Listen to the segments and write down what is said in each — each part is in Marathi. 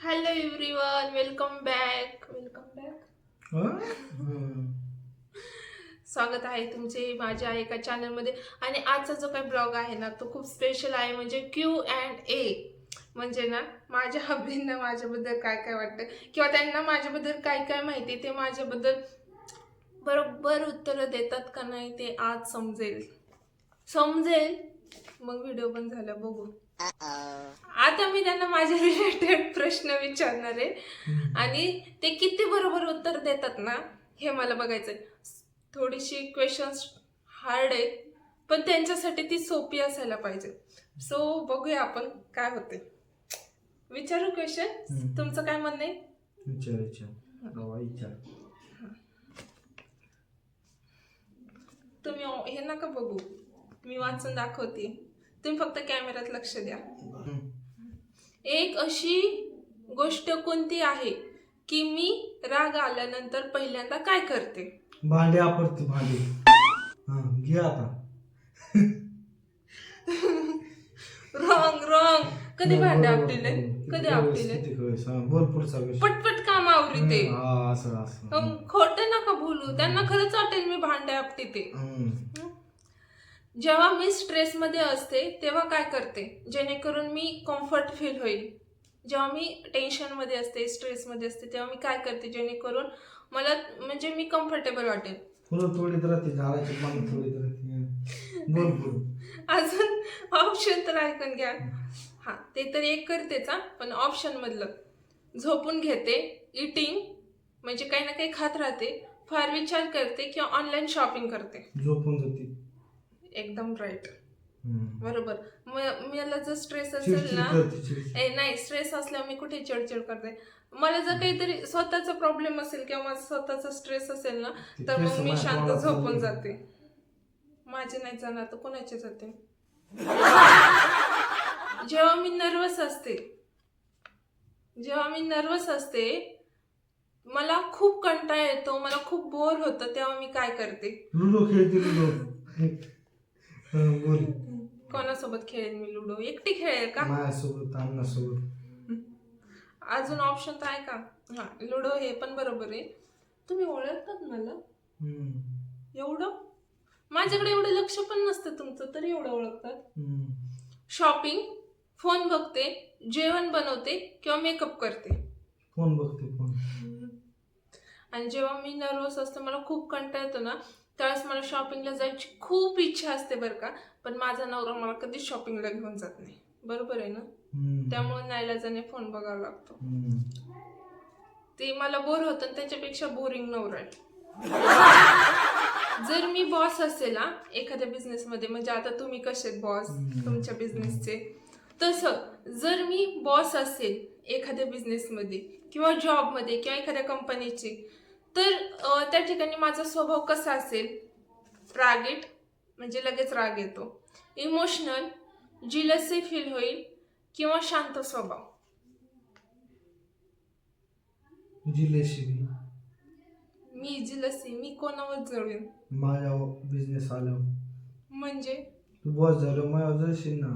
Hello everyone welcome back welcome back स्वागत आहे तुमचे माझ्या एका चॅनलमध्ये आणि आजचा जो काही ब्लॉग आहे ना तो खूप स्पेशल आहे. म्हणजे क्यू अँड ए म्हणजे ना माझ्या हबींना माझ्याबद्दल काय काय वाटतं? किंवा त्यांना माझ्याबद्दल काय काय माहिती ते माझ्याबद्दल बरोबर उत्तरं देतात का नाही ते आज समजेल. समजेल. मग व्हिडिओ पण झाला बघू. आता मी त्यांना माझ्या रिलेटेड प्रश्न विचारणार आहे. आणि ते किती बरोबर उत्तर देतात ना हे मला बघायचंय. थोडीशी क्वेश्चन्स हार्ड आहेत पण त्यांच्यासाठी ती सोपी असायला पाहिजे. सो बघूया आपण काय होते विचारू क्वेश्चन. तुमचं काय म्हणणं आहे? विचार विचार. तुम्ही हे नका बघू. मी वाचून दाखवते. तुम्ही फक्त कॅमेऱ्यात लक्ष द्या. एक अशी गोष्ट कोणती आहे की मी राग आल्यानंतर पहिल्यांदा काय करते? भांडे आपडते भांडे. हा घे आता. रॉंग रॉंग कधी भांडे. आपटिले? कधी आपटिले? हा, बोल पुढचा पटपट काम आवरीते. खोट नका बोलू. त्यांना खरंच वाटेल मी भांडे आपटीते. जेव्हा मी स्ट्रेसमध्ये असते तेव्हा काय करते? जेणेकरून मी कम्फर्ट फील होईल. जेव्हा मी टेन्शनमध्ये असते स्ट्रेसमध्ये असते तेव्हा मी काय करते? जेणेकरून मला म्हणजे मी कम्फर्टेबल वाटेल. फुलं तोडीत राहते झाडाची पानं तोडीत राहते. बोल बोल अजून ऑप्शन तर ऐकून घ्या. हा ते तर एक करतेच हा. पण ऑप्शन मधलं. झोपून घेते इटिंग म्हणजे काही ना काही खात राहते फार विचार करते किंवा ऑनलाईन शॉपिंग करते. झोपून जाते. एकदम राईट. बरोबर. मला जर स्ट्रेस असेल ना ए नाही स्ट्रेस असल्यावर मी कुठे चिडचिड करते? मला जर काहीतरी स्वतःचा प्रॉब्लेम असेल किंवा माझा स्वतःचा स्ट्रेस असेल ना तर मग मी शांत झोपून. जाते. माझे नाही जाणार तर कोणाचे जाते? जेव्हा मी नर्वस असते जेव्हा मी नर्वस असते मला खूप कंटाळा येतो मला खूप बोर होतं तेव्हा मी काय करते? बोल. कोणासोबत खेळेल मी लुडो? एकटी खेळेल का? माझ्यासोबत अन्नासोबत अजून ऑप्शन तर आहे का? हा लुडो हे पण बरोबर आहे. तुम्ही ओळखतात मला. हम्म. एवढं? माझ्याकडे एवढं लक्ष पण नसतं तुमचं तरी एवढं ओळखतात. हम्म. शॉपिंग फोन बघते जेवण बनवते किंवा मेकअप करते. फोन बघते फोन आणि जेव्हा मी नर्वस असते मला खूप कंटाळा येतो ना त्यावेळेस मला शॉपिंगला जायची खूप इच्छा असते बरं का. पण माझा नवरा मला कधीच शॉपिंगला घेऊन जात नाही. बरोबर आहे ना. त्यामुळे नाईलाजाने फोन बघावा लागतो. ते मला बोर होतं त्याच्यापेक्षा बोरिंग नवरा आहे. जर मी बॉस असेल हा एखाद्या बिझनेसमध्ये म्हणजे आता तुम्ही कसे बॉस. तुमच्या बिझनेसचे तसं जर मी बॉस असेल एखाद्या बिझनेसमध्ये किंवा जॉबमध्ये किंवा एखाद्या कंपनीची तर त्या ठिकाणी माझा स्वभाव कसा असेल? रागीट म्हणजे लगेच राग येतो. इमोशनल जिलसी फील होईल किंवा शांत स्वभाव. मी जिलसी मी कोणावर जळेन? माझ्या बिझनेस आल्यावर. म्हणजे? तू बॉस झालं माझ्या जळशील ना?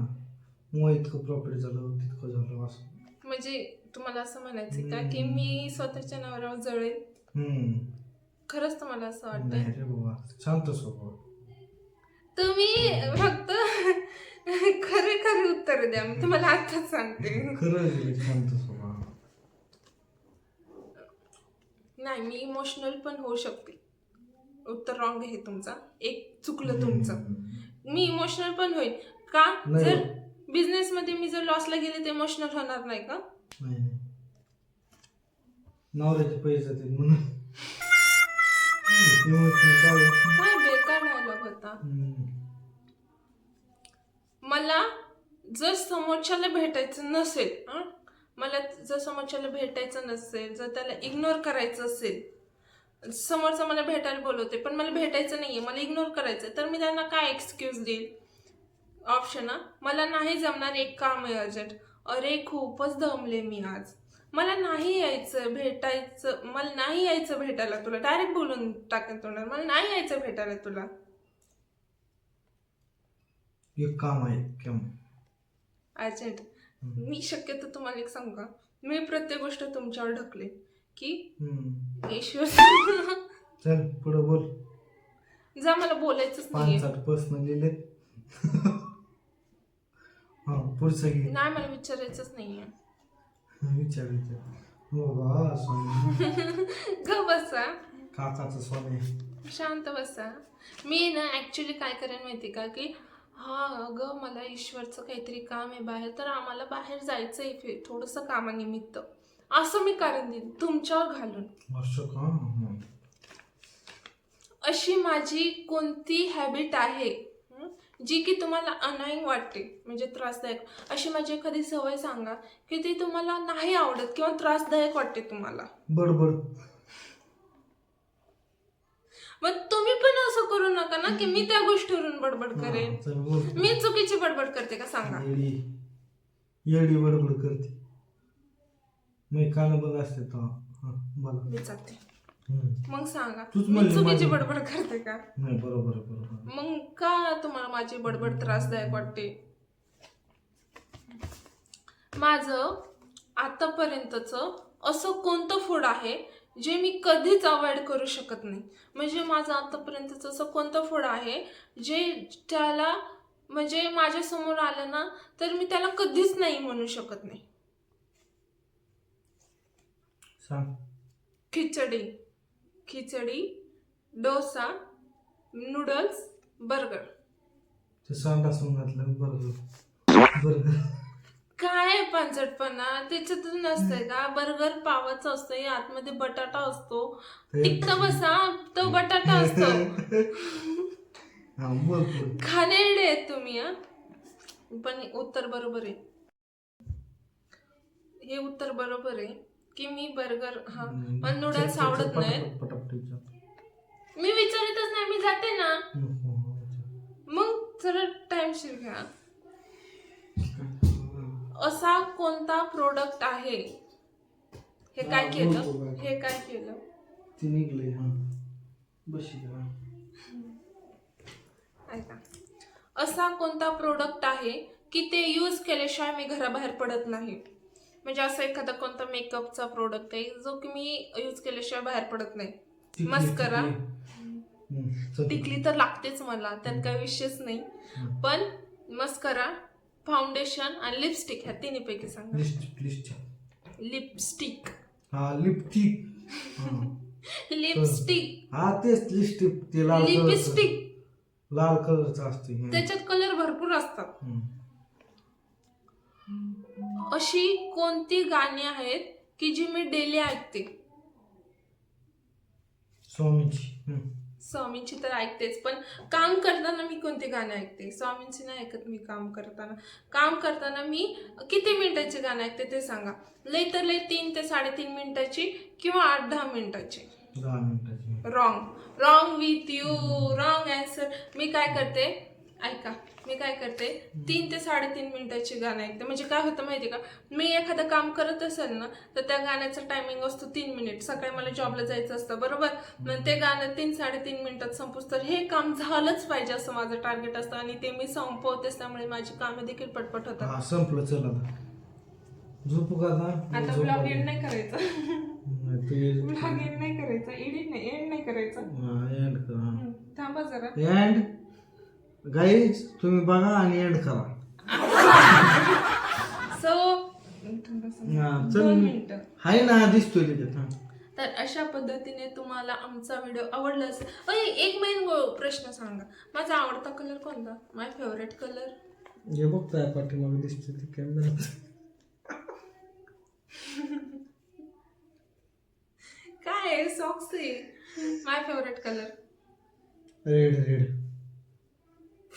मग इतकं प्रॉफिट झालं तितकं झालं असं. म्हणजे तुम्हाला असं म्हणायचं का की मी स्वतःच्या नवऱ्यावर जळेल हम्म. खरंच तुम्हाला असं वाटतं नाही रे बाबा शांत स्वभाव. तुम्ही फक्त खरे खरे उत्तर द्या मी तुम्हाला आताच सांगते. खरंच रे, शांत स्वभाव. नाही मी इमोशनल पण होऊ शकते. उत्तर रॉंग आहे तुमचा. एक चुकलं तुमचं. हम्म. मी इमोशनल पण होईल. का? नाही जर. बिझनेस मध्ये मी जर लॉसला गेले तर इमोशनल होणार नाही का? नाही नाही. नवऱ्याचे पैसे जातील म्हणून Emotional काढून. काय बेकार डायलॉग होता हम्म. मला जर समोरच्याला भेटायचं नसेल हं? मला जर समोरच्याला भेटायचं नसेल जर त्याला इग्नोर करायचं असेल समोरचा मला भेटायला बोलवते पण मला भेटायचं नाहीये मला इग्नोर करायचं तर मी त्यांना काय एक्सक्यूज देईल ऑप्शन हा मला नाही जमणार एक काम आहे अर्जंट अरे खूपच दमले मी आज मला नाही यायचं भेटायचं मला नाही यायचं भेटायला तुला. डायरेक्ट बोलून टाकेल तोंडावर. मला नाही यायचं भेटायला तुला. एक काम आहे काम. अर्जंट. हम्म. मी शक्यतो तुम्हाला एक सांगू का? मी प्रत्येक गोष्ट तुमच्यावर ढकले की हम्म. ईश्वर. चल पुढं बोल. जा मला बोलायचंच पाच प्रश्न लिहिले. हा पुढचं घे. नाही मला विचारायचंच नाहीये. विचार विचार. हो बा स्वामी. ग बसा. काकाचं स्वामी शांत बसा. मी ना ऍक्च्युली काय करेन माहिती का की हा अगं मला ईश्वरचं काहीतरी काम आहे बाहेर तर आम्हाला बाहेर जायचं आहे थोडंसं कामानिमित्त. असं मी कारण देईन तुमच्यावर घालून. असं का? हं. अशी माझी कोणती हॅबिट आहे? जी की तुम्हाला अनाईंग वाटते म्हणजे त्रासदायक. अशी माझी एखादी सवय सांगा की ती तुम्हाला नाही आवडत किंवा त्रासदायक वाटते तुम्हाला. बडबड मग तुम्ही पण असं करू नका ना की मी त्या गोष्टीवरून बडबड करेन. मी चुकीची बडबड करते का सांगा. येडी. येडी बडबड करते. मी कान बंद असते तो हा, बोला. मी चालते. मग सांगा. तूच मी म्हणली चुकीची माझी. बडबड करते का? नाही बरोबर आहे, बरोबर आहे. मग का तुम्हाला माझी बडबड त्रासदायक वाटते? माझं आतापर्यंतच असं कोणतं फूड आहे जे मी कधीच अवॉइड करू शकत नाही? म्हणजे माझं आतापर्यंतच असं कोणतं फूड आहे जे त्याला म्हणजे माझ्यासमोर आलं ना तर मी त्याला कधीच नाही म्हणू शकत नाही. सांग. खिचडी. Khichdi dosa noodles burger. ते सांडासून घातलं बरोबर बरोबर काय पांचटपणा? त्याच्यातून नसतंय का? बर्गर पावाचा असतो आतमध्ये बटाटा असतो. टिक्क बसा तो बटाटा असतो. हा खाणेरडे आहेत तुम्ही हा? पण उत्तर बरोबर आहे. हे उत्तर बरोबर आहे. की मी बर्गर हा. मला नूडल्स आवडत नाही. मी विचारतच नाही मी जाते ना. नको, हो, विचार. मग जरा टाइमशीर घ्या. असा कोणता प्रोडक्ट आहे? हे काय हा, केलं. हे काय केलं? ती निघले हा. बशी हा. ऐका. असा कोणता प्रोडक्ट आहे की ते यूज केल्याशिवाय मी घराबाहेर पडत नाही? म्हणजे असं एखादा कोणता मेकअपचा प्रोडक्ट आहे जो की मी यूज केल्याशिवाय बाहेर पडत नाही. मस्करा. टिकली. तर लागतेच मला त्यात काही विषयच नाही. पण मस्करा फाउंडेशन आणि लिपस्टिक ह्या तिन्हीपैकी सांगा. लिस्ट लिस्ट लिपस्टिक हा लिपस्टिक. लिपस्टिक हा तेच लिपस्टिक ते लाल कलरचं. लिपस्टिक लाल कलरचं असते. त्याच्यात कलर भरपूर असतात. अशी कोणती गाणी आहेत की जी मी डेली ऐकते? स्वामीची. स्वामींची तर ऐकतेच पण काम करताना मी कोणती गाणी ऐकते? स्वामींची नाही ऐकत मी काम करताना. काम करताना मी किती मिनिटाची गाणं ऐकते ते सांगा. लई तर लई तीन ते साडेतीन मिनिटाची किंवा आठ दहा मिनिटाची. दहा मिनिटाची. Wrong wrong with you wrong answer मी काय करते? ऐका. मी काय करते? तीन ते साडेतीन मिनिटाची गाणं ऐकते. म्हणजे काय होतं माहिती का? मी एखादं काम करत असेल ना तर त्या गाण्याचा टायमिंग असतो तीन मिनिट सकाळी मला जॉबला जायचं असतं बरोबर? मग ते गाणं तीन साडेतीन मिनिटात संपूस. तर हे काम झालंच पाहिजे असं माझं टार्गेट असतं आणि ते मी संपवतेच त्यामुळे माझी कामे देखील पटपट होतात. संपलं. चल झोपू का आता? ब्लॉग. एंड नाही करायचं. ब्लॉग एंड नाही करायचं. एडिट नाही एंड नाही करायचं. थांबा जरा. एंड गाईज तुम्ही बघा आणि एंड करा. सो हा, चल. दोन मिनिटं. हाय ना दिसतोय त्याच्यात हा. तर अशा पद्धतीने तुम्हाला आमचा व्हिडिओ आवडला असेल. अरे एक मेन प्रश्न सांगा. माझा आवडता कलर कोणता? माय फेवरेट कलर हे बघताय पाठीमागे दिसतोय ते कॅमेरा काय सॉक्स आहे. My favourite colour red red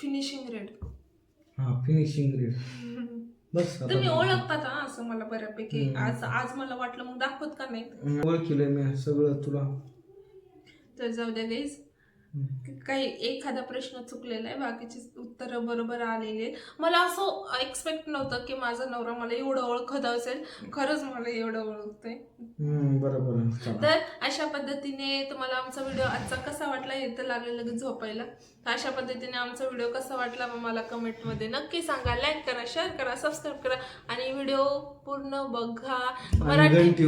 finishing red हा फिनिशिंग रेड बस आता. तुम्ही ओळखतात हा असं मला बऱ्यापैकी. आज आज मला वाटलं मग दाखवत का नाही? ओळखीलंय मी सगळं तुला. तर जाऊ द्या गाईज काही एखादा प्रश्न चुकलेला आहे बाकीची उत्तरं बरोबर आलेली मला असं एक्सपेक्ट नव्हतं की माझा नवरा मला एवढं ओळखत असेल. खरंच मला एवढं ओळखतोय. बरोबर. तर अशा पद्धतीने तुम्हाला आमचा व्हिडिओ आजचा कसा वाटला हे तर लागले लगेच झोपायला. तर अशा पद्धतीने आमचा व्हिडिओ कसा वाटला मग मला कमेंटमध्ये नक्की सांगा. लाईक करा शेअर करा सबस्क्राईब करा आणि व्हिडिओ पूर्ण बघा. मराठी घंटी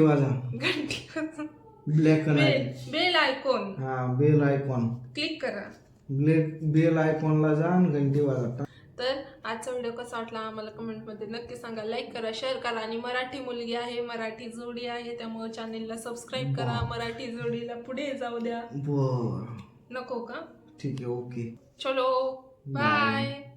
black and bell bell icon. हा बेल आयकॉन. क्लिक करा. ब्लॅक बेल आयकॉनला जा आणि घंटी वाजा तर आजचा व्हिडिओ कसा वाटला आम्हाला कमेंटमध्ये नक्की सांगा. लाईक करा शेअर करा आणि मराठी मुलगी आहे मराठी जोडी आहे त्यामुळे चॅनेलला सबस्क्राईब करा. मराठी जोडीला पुढे जाऊ द्या. बर. नको का? ठीक आहे ओके चलो. Bye. बाय